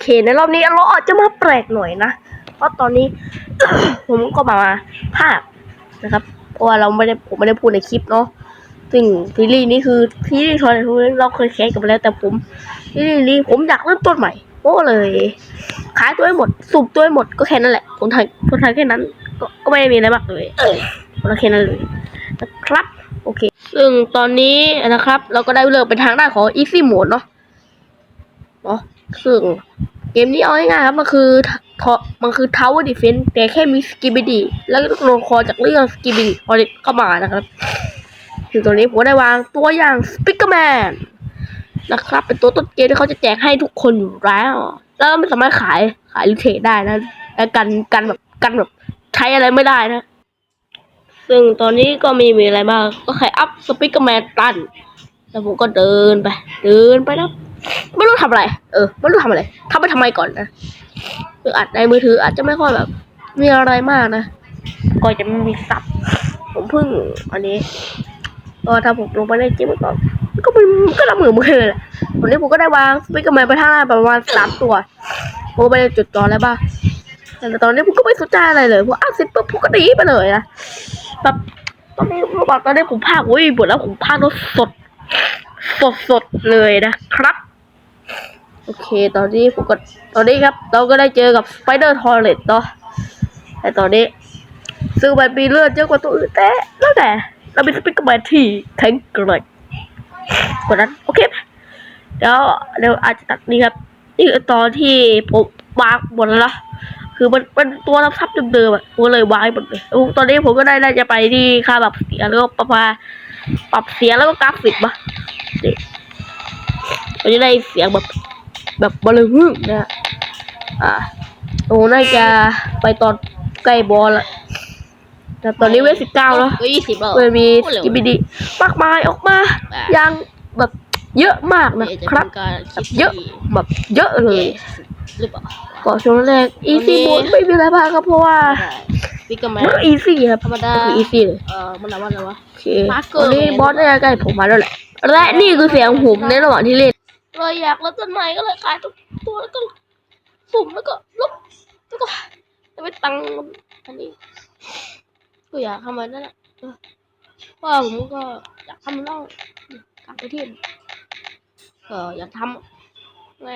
เค ในรอบนี้เราอาจจะมาแปลกหน่อยนะ เพราะตอนนี้ ผมก็มาภาคนะครับ เพราะว่าเราไม่ได้ผมไม่ได้พูดในคลิปเนาะซึ่งซีรีส์นี้คือซีรีส์ทอยทูเราเคยแคสกันไปแล้วแต่ผมซีรีส์นี้ผมอยากเริ่มต้นใหม่ก็เลยขายตัวให้หมดสูบตัวให้หมดก็แค่นั้นแหละผมถ่ายผมถ่ายแค่นั้น ก็ก็ไม่ได้มีอะไรมากเลยผมแค่นั้นเลยนะครับ โอเค ซึ่งตอนนี้นะครับ เราก็ได้เลือกเป็นทางด้านของ easy mode เนาะเนาะ ซึ่งเกมนี้เอาง่ายๆครับ มันคือทอมันคือ tower defense แต่แค่มี skibidi แล้วก็ตัวลครจากเรื่อง skibidi พอเข้ามานะครับ ถึงตรงนี้ผมได้วางตัวอย่าง Speakerman นะครับ เป็นตัวต้นเกมที่เขาจะแจกให้ทุกคนอยู่แล้ว แล้วไม่สามารถขายขายรีเทรดได้นะแล้วกันกันแบบกันแบบใช้อะไรไม่ได้นะ ซึ่งตอนนี้ก็มีมีอะไรมากก็แค่อัพสปิกเกอร์แมนตันแล้วผมก็เดินไป เดินไปนะ ไม่รู้ทำอะไร เออ ไม่รู้ทำอะไรทำไปทำไมก่อนนะคืออัดในมือถืออาจจะไม่ค่อยแบบ มีอะไรมากนะ ก็จะไม่มีซับ ผมเพิ่งอันนี้ก็ถ้าผมลงไปในเกมก่อนก็มันก็ละมือมือเลยแหละวันนี้ผมก็ได้วางสปิกเกอร์แมนไปทางหน้าประมาณสามตัวผมก็ไปจุดจอแล้วบ้างแต่ตอนนี้ผมก็ไม่สนใจอะไรเลยผมอ่านเสร็จปุ๊บผมก็หนีไปเลยนะแบบตอนนี้ผมบอกตอนนี้ผมพากโอ้ยบทแล้วผมพากรถสด สดสดๆเลยนะครับ โอเค ตอนนี้ผมก็ตอนนี้ครับ เราก็ได้เจอกับสไปเดอร์ทอร์เรตเนาะแต่ตอนนี้ ซึ่งมันมีเลือดเยอะกว่าตัวอื่นแต่แล้วแต่เราเป็นสปิกเกอร์แมนที่แข็งแกร่งกว่านั้น โอเคไหมเดี๋ยวเดี๋ยวอาจจะตัดนี่ครับ นี่คือตอนที่ผมวางหมดแล้วนะคือมันเป็นตัวรับทับเดิมๆอะผมก็เลยวางให้หมดเลยแล้ตอนนี้ผมก็ได้น่าจะไปที่ค่าแบบเสียแล้วก็ปรับมาปรับเสียแล้วก็กราฟิกมานี่ เราจะได้เสียงแบบแบบบอลลูนนะฮะอ่าโอ้น่าจะไปตอนใกล้บอลละแต่ตอนนี้เวทสิบเก้าแล้วก็ยี่สิบแล้วเวมีพูดเร็วกิบิดีมากมายออกมาอะอย่างแบบเยอะมากนะเดี๋ยวจะครับทำการแบบเยอะแบบเยอะเลยหรือเปล่าก่อนช่วงแรกอีซี่วันนี้โหมดไม่มีอะไรมากครับเพราะว่าปิกเกอร์แมมันนก็อีซี่ครับธรรมดาคืออีซี่เลยเออมันอะไรวะอะไรวะโอเค Marker ตอนนี้บอสได้ใกล้ผมมาแล้วแหละและนี่คือเสียงผมในระหว่างที่เล่น เลยอยากเริ่มต้นใหม่ก็เลยขายตัวตัวแล้วก็สุ่มแล้วก็ลบแล้วก็จะไปตังอันนี้ก็อยากทำมันนั่นแหละเพราะว่าผมก็อยากทำเล่าต่างประเทศก็อยากทำไง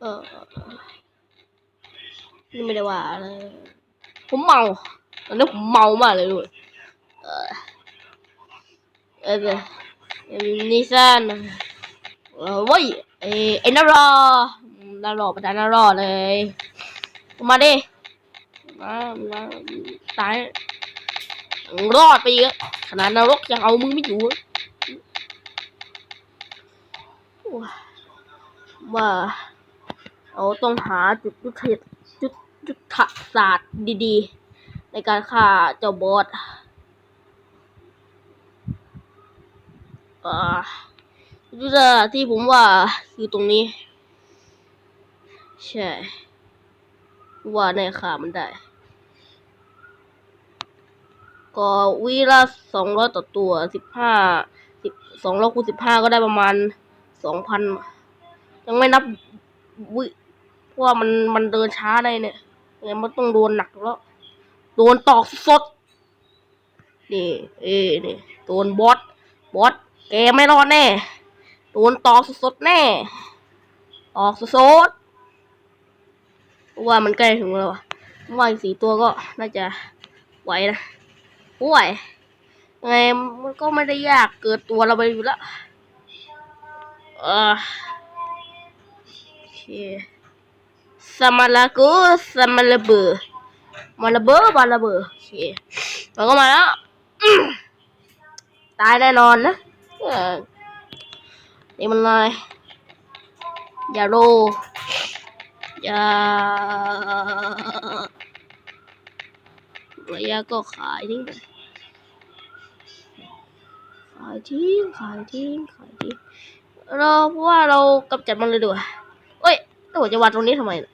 เออนี่ไม่ได้ว่าอะไรผมเมาตอนนี้ผมเมามากเลยด้วยเออเออเออ นิสันเออเว้ยไอ้ไอ้นารอนารอประธานนารอเลย มาดิ มามาตาย รอดไปอีกอะขนาดนรกยังเอามึงไม่อยู่อะว่าเราต้องหาจุดยุทธจุดยุทธศาสตร์ดีๆ ในการฆ่าเจ้าบอสอ่า ยุทธศาสตที่ผมว่าคือตรงนี้ ใช่ ว่าในขามันได้ ก็วีละสองร้อยต่อตัวสิบห้าสิบสองร้อยคูณสิบห้าก็ได้ประมาณสองพันยังไม่นับวิเพราะว่ามันมันเดินช้าได้เนี่ยยังมันต้องโดนหนักแล้ว โดนตอกสดนี่ เอ้นี่โดนบอสบอส แกไม่รอดแน่ โดนตอกสดๆแน่ ออกสดๆว่ามันใกล้ถึงแล้วอะว่าอีกสี่ตัวก็น่าจะไหวนะไหวไงมันก็ไม่ได้ยากเกิดตัวเราไปอยู่แล้วเออโอเคสมาลากูสมาลาเบอร์มาลาเบอร์มาลาเบอร์โอเคมันก็มาแล้ว ตายแน่นอนนะ นี่มันเลยอย่าโรยาระยะก็ขายทิ้งไปขายทิ้งขายทิ้งขายทิ้งเราเพราะว่าเรากำจัดมันเลยดีกว่าเอ้ยแล้วจะวางตรงนี้ทำไมน่ะ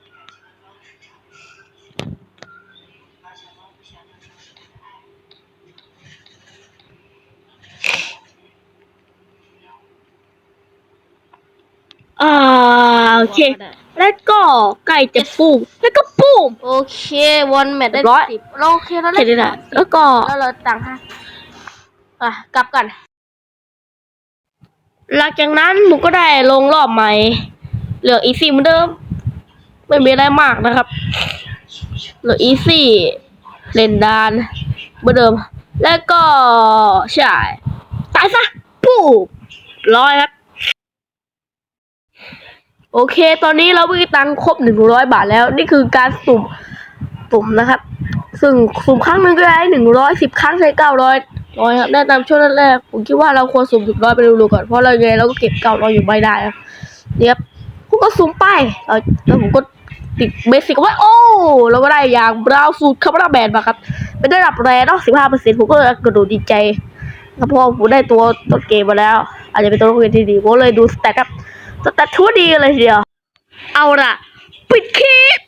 อ่า โอโอเค แล้วก็ใกล้จะปูมแล้วก็ปูม โอเควันแมตช์ได้ร้อย สิบเราโอเคเราแค่ได้นี้แหละแล้วก็แล้วเราตังค์ห้าอะกลับกันหลังจากนั้นหนูก็ได้ลงรอบใหม่ เหลืออีซี่เหมือนเดิม ไม่มีอะไรมากนะครับ เหลืออีซี่เล่นดานเหมือนเดิม แล้วก็ใช่ตายซะปูร้อยครับ โอเค ตอนนี้เรามีตังค์ครบหนึ่งร้อยบาทแล้ว นี่คือการสุ่มสุ่มนะครับ ซึ่งสุ่มครั้งหนึ่งก็ได้หนึ่งร้อยสิบครั้งใช้เก้าร้อยร้อยครับแนะนำช่วงแรกๆผมคิดว่าเราควรสุ่มสิบร้อยไปดูๆก่อน เพราะเราไงเราก็เก็บเก้าร้อยอยู่ไม่ได้ครับเนี่ยครับผมก็สุ่มไปแล้วผมก็ติดเบสิกไว้โอ้เราก็ได้อย่างบราวสูตรคาร์บอนแบนมาครับเป็นระดับแรเนาะสิบห้าเปอร์เซ็นต์ผมก็กระโดดดีใจครับเพราะผมได้ตัวต้นเกมมาแล้ว อาจจะเป็นตัวต้นเกมที่ดีผมเลยดูสแตทครับ สแตททั่วดีเลยทีเดียว เอาล่ะ ปิดคลิป